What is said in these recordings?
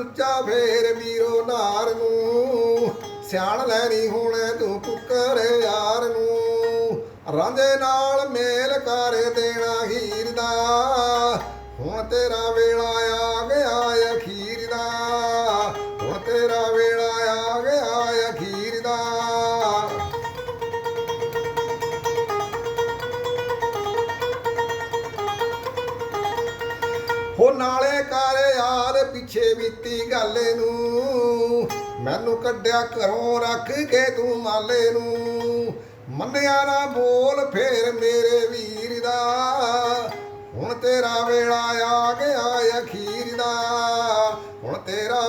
ਹੋ ਸੁੱਚਾ ਫੇਰ ਵੀਰੋ ਨਾਰ ਨੂੰ। ਸਿਆਣ ਲੈਣੀ ਹੁਣ ਤੂੰ ਕੁੱਕਰ ਯਾਰ ਨੂੰ। ਰਾਂਝੇ ਨਾਲ ਮੇਲ ਕਰ ਦੇਣਾ ਹੀਰ ਦਾ। ਹੁਣ ਤੇਰਾ ਵੇਲਾ ਆ ਨਾਲੇ ਕਰ ਯਾਰ ਪਿੱਛੇ ਬੀਤੀ ਗੱਲ ਨੂੰ। ਮੈਨੂੰ ਕੱਢਿਆ ਘਰੋਂ ਰੱਖ ਕੇ ਤੂੰ ਮਾਲੇ ਨੂੰ। ਮੰਨਿਆ ਨਾ ਬੋਲ ਫੇਰ ਮੇਰੇ ਵੀਰ ਦਾ। ਹੁਣ ਤੇਰਾ ਵੇਲਾ ਆ ਗਿਆ ਅਖੀਰ ਦਾ। ਹੁਣ ਤੇਰਾ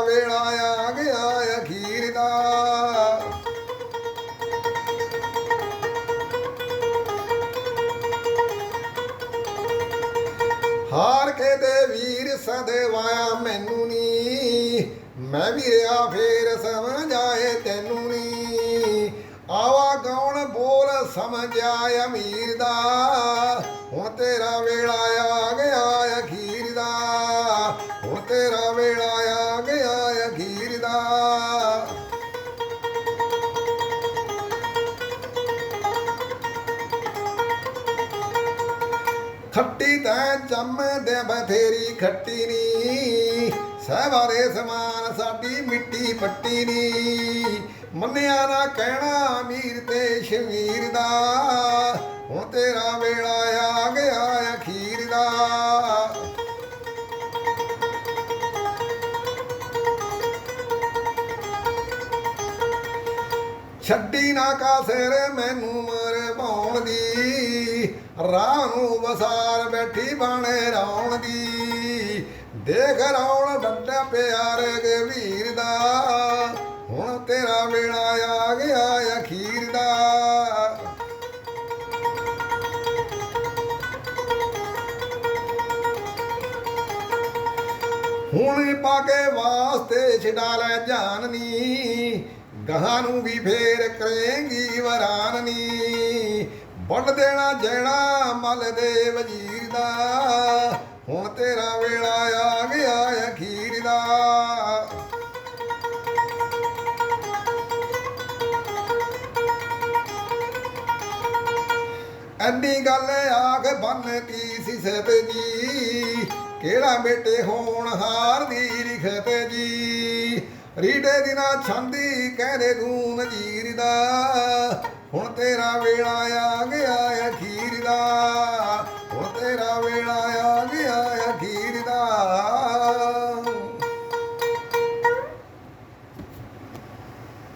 ਹਾਰ ਕੇ ਦੇ ਵੀਰ ਸਦਵਾਇਆ ਮੈਨੂੰ ਨੀ। ਮੈਂ ਵੀ ਰਿਆ ਫੇਰ ਸਮਝ ਆਏ ਤੈਨੂੰ ਨੀ। ਆਵਾ ਗਾਉਣ ਬੋਲ ਸਮਝਿਆ ਅਮੀਰ ਦਾ। ਹੁਣ ਤੇਰਾ ਵੇਲਾ ਖੱਟੀ ਤਾਂ ਜੰਮਦੇ ਬਥੇਰੀ ਖੱਟੀ ਨੀ। ਸਹਿਬਾਰੇ ਸਮਾਨ ਸਾਡੀ ਮਿੱਟੀ ਪੱਟੀ ਨੀ। ਮੰਨਿਆ ਨਾ ਕਹਿਣਾ ਅਮੀਰ ਤੇ ਸ਼ਮੀਰ ਦਾ। ਹੁਣ ਤੇਰਾ ਵੇਲਾ ਆ ਗਿਆ ਛੱਡੀ ਨਾ ਕਾਸਰ ਮੈਨੂੰ ਮਰ ਪਾਉਣ ਦੀ। ਰਾਹ ਨੂੰ ਵਸਾਰ ਬੈਠੀ ਬਾਣੇ ਰੌਣ ਦੀ। ਦੇਖ ਰੌਣ ਵੱਡਾ ਪਿਆਰ ਕੇ ਵੀਰ ਦਾ। ਹੁਣ ਤੇਰਾ ਵੇਲਾ ਆ ਗਿਆ ਅਖੀਰ ਦਾ। ਹੁਣ ਪਾ ਕੇ ਵਾਸਤੇ ਛਡਾ ਲੈ ਜਾਨਨੀ ਗਾਹਾਂ ਨੂੰ ਵੀ ਫੇਰ ਕਰੇਂਗੀ ਵਰਾਨਨੀ। ਵੱਢ ਦੇਣਾ ਜੈਣਾ ਮਲ ਦੇ ਵਜ਼ੀਰ ਦਾ। ਹੁਣ ਤੇਰਾ ਵੇਲਾ ਆ ਗਿਆ ਅਖੀਰ ਦਾ। ਐਨੀ ਗੱਲ ਆਖ ਬੰਨਤੀ ਸੀ ਸਤ ਜੀ ਕਿਹੜਾ ਬੇਟੇ ਹੋਣ ਹਾਰ ਦੀ ਲਿਖਤ ਜੀ। ਰੀਡੇ ਦਿਨਾ ਛੰਦੀ ਕਹਿੰਦੇ ਤੂੰ ਨਜੀਰ ਦਾ। ਹੁਣ ਤੇਰਾ ਵੇਲਾ ਆ ਗਿਆ ਅਖੀਰ ਦਾ। ਹੁਣ ਤੇਰਾ ਵੇਲਾ ਆ ਗਿਆ ਅਖੀਰ ਦਾ।